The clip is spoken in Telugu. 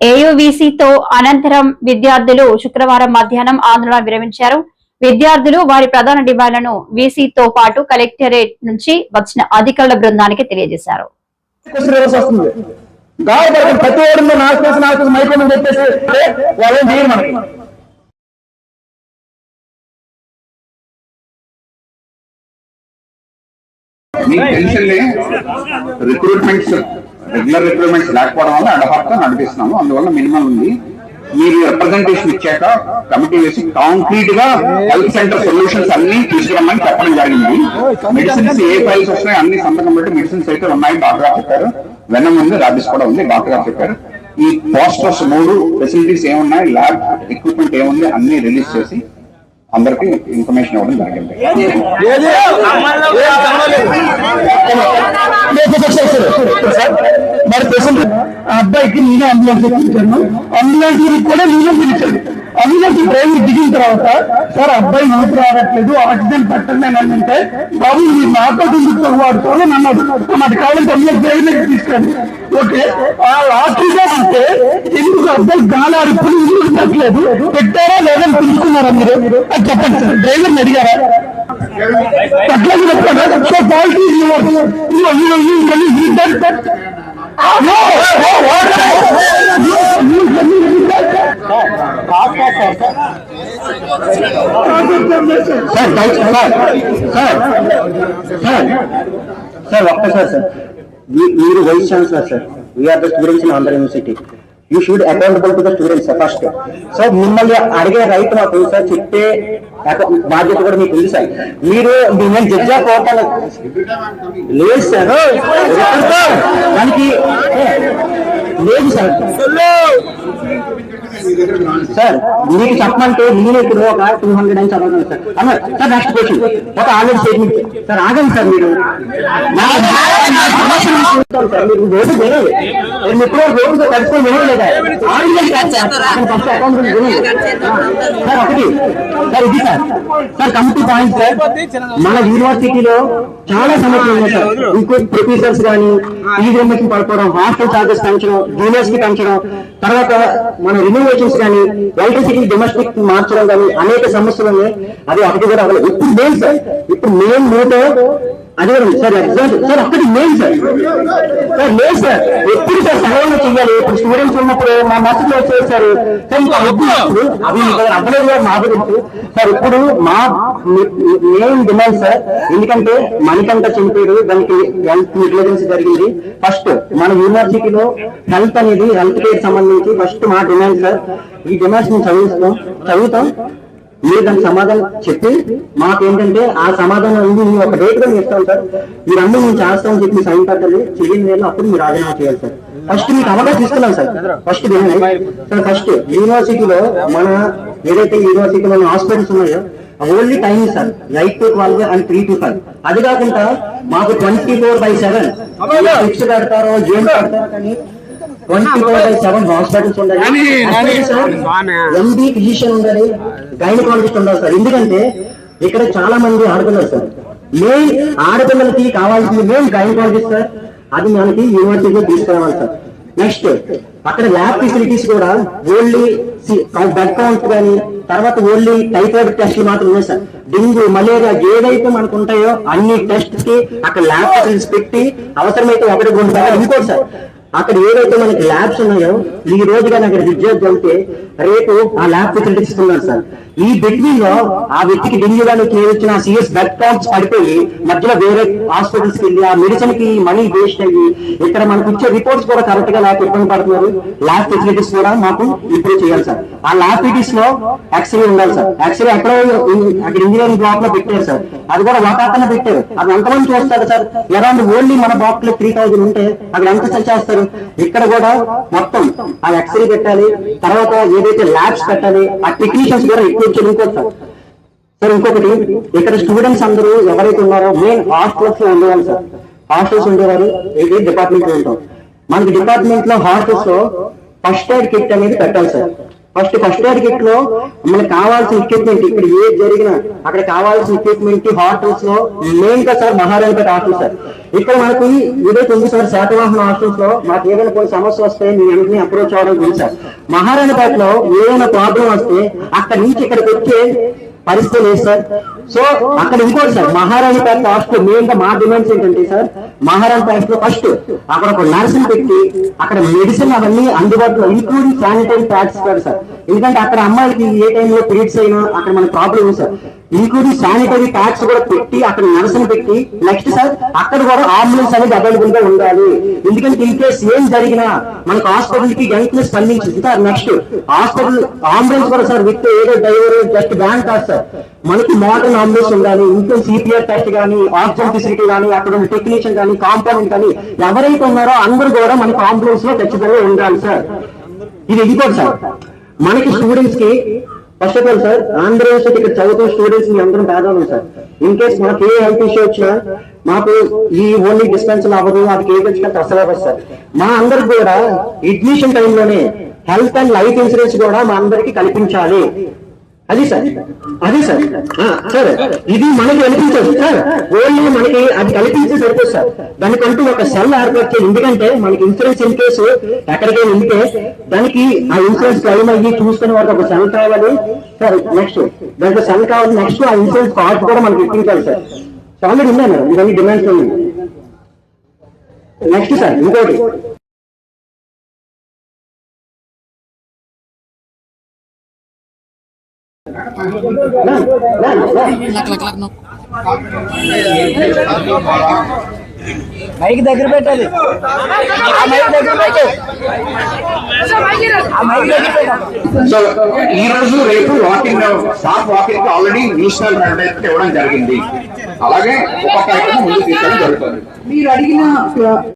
ఏయువిసితో అనంతరం విద్యార్థులు శుక్రవారం మధ్యాహ్నం ఆందోళన విరమించారు. విద్యార్థులు వారి ప్రధాన డిమాండ్లను వీసీతో పాటు కలెక్టరేట్ నుంచి వచ్చిన అధికారుల బృందానికి తెలియజేశారు. క్వశ్చన్ రెగ్యులర్ రిక్రూట్మెంట్స్ లేకపోవడం వల్ల అడహాక్ నడిపిస్తున్నాము. అందువల్ల మినిమం ఉంది. మీరు రిప్రజెంటేషన్ ఇచ్చాక కమిటీ వేసి కాంక్రీట్గా హెల్త్ సెంటర్ సొల్యూషన్స్ అన్ని తీసుకురమ్మని చెప్పడం జరిగింది. మెడిసిన్స్ ఏ ఫైల్స్ వస్తున్నాయి అన్ని సంతకం పెట్టి మెడిసిన్స్ అయితే ఉన్నాయి డాక్టర్ గారు చెప్పారు. వెనం ఉంది రాబిస్ కూడా ఉంది డాక్టర్ గారు చెప్పారు. ఈ పోస్టర్స్ మూడు ఫెసిలిటీస్ ఏమున్నాయి ల్యాబ్ ఎక్విప్మెంట్ ఏముంది అన్ని రిలీజ్ చేసి అందరికి ఇన్ఫర్మేషన్ ఇవ్వడం జరిగింది మరి అబ్బాయికి నేనే అంబులెన్స్ అంబులెన్స్ కూడా నేనే పిలిచాను అంబులెన్స్ డ్రైవర్ దిగిన తర్వాత సార్ అబ్బాయి నాకు రావట్లేదు ఆక్సిజన్ పెట్టండి అని అంటే బాబు మీరు నాతో ఎందుకు వాడుకోవాలి అన్నాడు. మాకు కావాలంటే అంబులెన్స్ డ్రైవర్ తీసుకురండి ఓకే ఆ ఆక్సిజన్ అంటే ఎందుకు అబ్బాయి గాలి అడుపులు ఎందుకు పెట్టలేదు పెట్టారా లేదని పిలుచుకున్నారా మీరు? అది చెప్పండి సార్ డ్రైవర్ని అడిగారా? అట్లాగే చెప్తాను so quality sir sir sir sir ఒక్కసారి సార్ మీరు vice chancellor sir we are the students in Andhra university you should accountable to the students first so మిమ్మల్ని అడిగే రైట్ మాకు సార్ చెప్పే బాధ్యత కూడా మీకు ఉంది సార్ మీరు నేను జడ్జా కోటాలి లేదు సార్ దానికి లేదు సార్ సార్ మీకు చెప్పమంటే నేను ఇప్పుడు ఒక టూ హండ్రెడ్ అని చదవగలను సార్. అన్న సార్ నెక్స్ట్ క్వశ్చన్ ఒక ఆల్రెడీ స్టేట్మెంట్ సార్ ఆగండి సార్ మీరు. మీరు నేను ఎప్పుడో వినలేదా? ఫస్ట్ అకౌంట్ గురించి సార్. ఒకటి. సార్ ఇది sir. Sir committee point sir. మన యూనివర్సిటీలో చాలా సమస్యలు ఉన్నాయి సార్. ఇంకో ప్రొఫెసర్స్ కానీ ఈ మెంబర్స్ పడిపోవడం హాస్టల్ చార్జెస్ పెంచడం జూనియర్స్కి పెంచడం తర్వాత మన రినోవేషన్స్ కానీ ఎలక్ట్రిసిటీ డొమెస్టిక్ మార్చడం కానీ అనేక సమస్యలు ఉన్నాయి. అది ఒకటి కూడా అవ్వలేదు ఇప్పుడు మెయిన్ సార్ ఇప్పుడు మెయిన్ మూటో అదే. సార్ ఎగ్జాంపుల్ సార్ ఒక్కటి మెయిన్ సార్ సార్ లేదు సార్ ఎప్పుడు సార్ సహాయం చెయ్యాలి ఇప్పుడు స్టూడెంట్స్ ఉన్నప్పుడు మా సార్ వద్దు ఇప్పుడు అవి అవ్వలేదు కూడా మా గురించి సార్ ఇప్పుడు మా మెయిన్ డిమాండ్ సార్ ఎందుకంటే మణికంట చనిపోయాడు దానికి హెల్త్ నెగ్లిజెన్స్ జరిగింది. ఫస్ట్ మన యూనివర్సిటీలో హెల్త్ అనేది హెల్త్ కేర్ సంబంధించి ఫస్ట్ మా డిమాండ్ సార్ ఈ డిమాండ్స్ మేము చదువుతాం చదువుతాం. మీరు దానికి సమాధానం చెప్పి మాకేంటంటే ఆ సమాధానం ఉంది మేము ఒక డేట్గా ఇస్తాం సార్. మీరందరూ మేము చేస్తామని చెప్పి సైన్ పెట్టాలి చెయ్యని వేళ అప్పుడు మీరు రాజీనామా చేయాలి సార్. ఫస్ట్ మీకు అవకాశం ఇస్తున్నాం సార్. ఫస్ట్ వినండి సార్ ఫస్ట్ యూనివర్సిటీలో మన ఏదైతే యూనివర్సిటీలో హాస్పిటల్స్ ఉన్నాయో only time sir. Eight to twelve and three to five అది కాకుండా మాకు twenty four by seven fix పెడతారో ఏం పెడతారో కానీ హాస్పిటల్స్ ఉండాలి. ఎండి ఫిజిషియన్ ఉండాలి గైనకాలజిస్ట్ ఉండాలి సార్. ఎందుకంటే ఇక్కడ చాలా మంది ఆడపిల్లలు సార్. మెయిన్ ఆడపిల్లలకి కావాల్సింది మెయిన్ గైనకాలజిస్ట్ సార్. అది మనకి యూనివర్సిటీలో తీసుకురావాలి సార్. నెక్స్ట్ అక్కడ ల్యాబ్ ఫెసిలిటీస్ కూడా ఓన్లీ బెడ్ కౌంట్ కానీ తర్వాత ఓన్లీ టైఫాయిడ్ టెస్ట్లు మాత్రం ఉన్నాయి సార్. డెంగ్యూ మలేరియా ఏదైతే మనకు ఉంటాయో అన్ని టెస్ట్కి అక్కడ ల్యాబ్ ఫెసిలిటీస్ పెట్టి అవసరమైతే ఒకటి రెండు సార్లు ఇంకోటి సార్. అక్కడ ఏదైతే మనకి ల్యాబ్స్ ఉన్నాయో ఈ రోజు కానీ అక్కడ విద్యార్థి వెళ్తే రేపు ఆ ల్యాబ్ ఫెసిలిటీస్ ఇస్తున్నారు సార్. ఈ బిట్వీన్లో ఆ వ్యక్తికి డెంగ్యూ కేర్ వచ్చిన సిఎస్ బ్లడ్ కౌంట్స్ పడిపోయి మధ్యలో వేరే హాస్పిటల్స్కి వెళ్ళి ఆ మెడిసిన్కి మనీ వేస్ట్ అయ్యి ఇక్కడ మనకు ఇచ్చే రిపోర్ట్స్ కూడా కరెక్ట్గా లేక ఇబ్బంది పడుతున్నారు. ల్యాబ్ ఫెసిలిటీస్ కూడా మాకు ఇంప్రూవ్ చేయాలి సార్. ఆ ల్యాబ్ ఫెసిలిటీస్లో ఎక్స్రే ఉండాలి సార్. ఎక్స్రే ఎక్కడో అక్కడ ఇంజనీరింగ్ బ్లాక్లో పెట్టారు సార్. అది కూడా ఒక అతను పెట్టారు. అది ఎంతమంది చూస్తారు సార్? అరౌండ్ ఓన్లీ మన బ్లాక్లో త్రీ థౌజండ్ ఉంటే అక్కడ ఎంత సెల్ చేస్తారు? ఇక్కడ కూడా మొత్తం ఆ ఎక్స్రే పెట్టాలి. తర్వాత ఏదైతే ల్యాబ్స్ పెట్టాలి ఆ టెక్నీషియన్స్ కూడా ఎక్కువ చదువుకోవచ్చు సార్ సార్ ఇంకొకటి. ఇక్కడ స్టూడెంట్స్ అందరూ ఎవరైతే ఉన్నారో మెయిన్ హాస్టల్స్లో ఉండేవాళ్ళు సార్. హాస్టల్స్ ఉండేవారు ఏది డిపార్ట్మెంట్లో ఉంటాం మనకి డిపార్ట్మెంట్లో హాస్టల్స్లో ఫస్ట్ ఎయిడ్ కిట్ అనేది పెట్టాలి సార్. ఫస్ట్ ఫస్ట్ ఎయిడ్ కిట్లో మనకు కావాల్సిన ఎక్విప్మెంట్ ఇక్కడ ఏది జరిగినా అక్కడ కావాల్సిన ఎక్విప్మెంట్ హాస్టల్స్లో మెయిన్గా సార్ మహారాణిపేట హాస్టల్ సార్ ఇక్కడ మనకి ఏదైతే ఉంది సార్ శాతవాహన హాస్టల్స్లో మాకు ఏదైనా కొన్ని సమస్య వస్తే మీ వెంటనే అప్రోచ్ అవ్వడం తెలుసు సార్ మహారాణిపేటలో ఏదైనా ప్రాబ్లం వస్తే అక్కడ నుంచి ఇక్కడికి వచ్చే పరిస్థితి లేదు సార్? సో అక్కడ ఇంకోటి సార్ మహారాణి ప్యాక్ ఫస్ట్ మెయిన్గా మా డిమాండ్స్ ఏంటంటే సార్ మహారాణి ప్యాక్లో ఫస్ట్ అక్కడ ఒక నర్సింగ్ పెట్టి అక్కడ మెడిసిన్ అవన్నీ అందుబాటులో ఇంక్లూడింగ్ శానిటరీ ప్యాడ్స్ కూడా సార్. ఎందుకంటే అక్కడ అమ్మాయిలకి ఏ టైంలో పీరియడ్స్ అయినా అక్కడ మన ప్రాబ్లం ఉంది సార్. ఇంక్లూడింగ్ శానిటరీ ప్యాడ్స్ కూడా పెట్టి అక్కడ నర్సింగ్ పెట్టి నెక్స్ట్ సార్ అక్కడ కూడా అంబులెన్స్ అనేది అవైలబుల్గా ఉండాలి. ఎందుకంటే ఇన్ కేస్ ఏం జరిగినా మనకు హాస్పిటల్కి వెంటనే స్పందించింది సార్ నెక్స్ట్ హాస్పిటల్ అంబులెన్స్ కూడా సార్ విత్ ఏదో డ్రైవర్ జస్ట్ బ్యాన్ కాదు సార్. మనకి మోడర్న్ అంబులెన్స్ ఉండాలి ఇంకా సిపిఆర్ టెస్ట్ కానీ ఆక్సిజన్ ఫెసిలిటీ కానీ అక్కడ ఉన్న టెక్నీషియన్ కానీ కాంపౌండ్ కానీ ఎవరైతే ఉన్నారో అందరూ కూడా మనకి అంబులెన్స్లో ఖచ్చితంగా ఉండాలి సార్. ఇది ఇంకోటి సార్ మనకి స్టూడెంట్స్కి first of all sir Andhra university ఇక్కడ చదువుతున్న స్టూడెంట్స్ మీ అందరం పేదవాళ్ళం సార్ ఇన్ కేస్ మాకు ఏ హెల్త్ ఇష్యూ వచ్చినా మాకు ఈ ఓన్లీ డిస్పెన్స్ అవ్వదు అది ఏ వచ్చినా అసలు అవ్వదు సార్ మా అందరికి కూడా అడ్మిషన్ టైంలోనే హెల్త్ అండ్ లైఫ్ ఇన్సూరెన్స్ కూడా మా అందరికి కల్పించాలి. అది సార్. అదే సార్. సార్. ఇది మనకి కల్పించదు సార్. ఓన్లీ మనకి అది కల్పించి సరిపోదు సార్. దానికంటూ ఒక సెల్ ఏర్పాటు చేయాలి ఎందుకంటే మనకి ఇన్సూరెన్స్ ఇన్ కేసు ఎక్కడికైనా ఉంటే దానికి ఆ ఇన్సూరెన్స్ క్లైమ్ అయ్యి చూసుకునే వారికి ఒక సెల్ కావాలి. Sir next. దాంట్లో సెల్ కావాలి. నెక్స్ట్ ఆ ఇన్సూరెన్స్ కార్డ్ కూడా మనకి ఇప్పించాలి సార్. ఆల్రెడీ ఉన్నాయి మేడం. ఇవన్నీ డిమాండ్స్ ఉన్నాయి. నెక్స్ట్ సార్ ఇంకోటి. మైక్ దగ్గర పెట్టాలి ఆ మైక్ దగ్గర పెట్టు ఆ మైక్ దగ్గర పెట్టాలి సో ఈ రోజు రేపు వాకింగ్ స్టాఫ్ వాకింగ్కి ఆల్రెడీ న్యూస్నల్ అడ్వర్టైజ్ ఇవ్వడం జరిగింది. అలాగే ఒక కార్యక్రమం ముందు తీసుకోవడం జరుగుతుంది. మీరు అడిగిన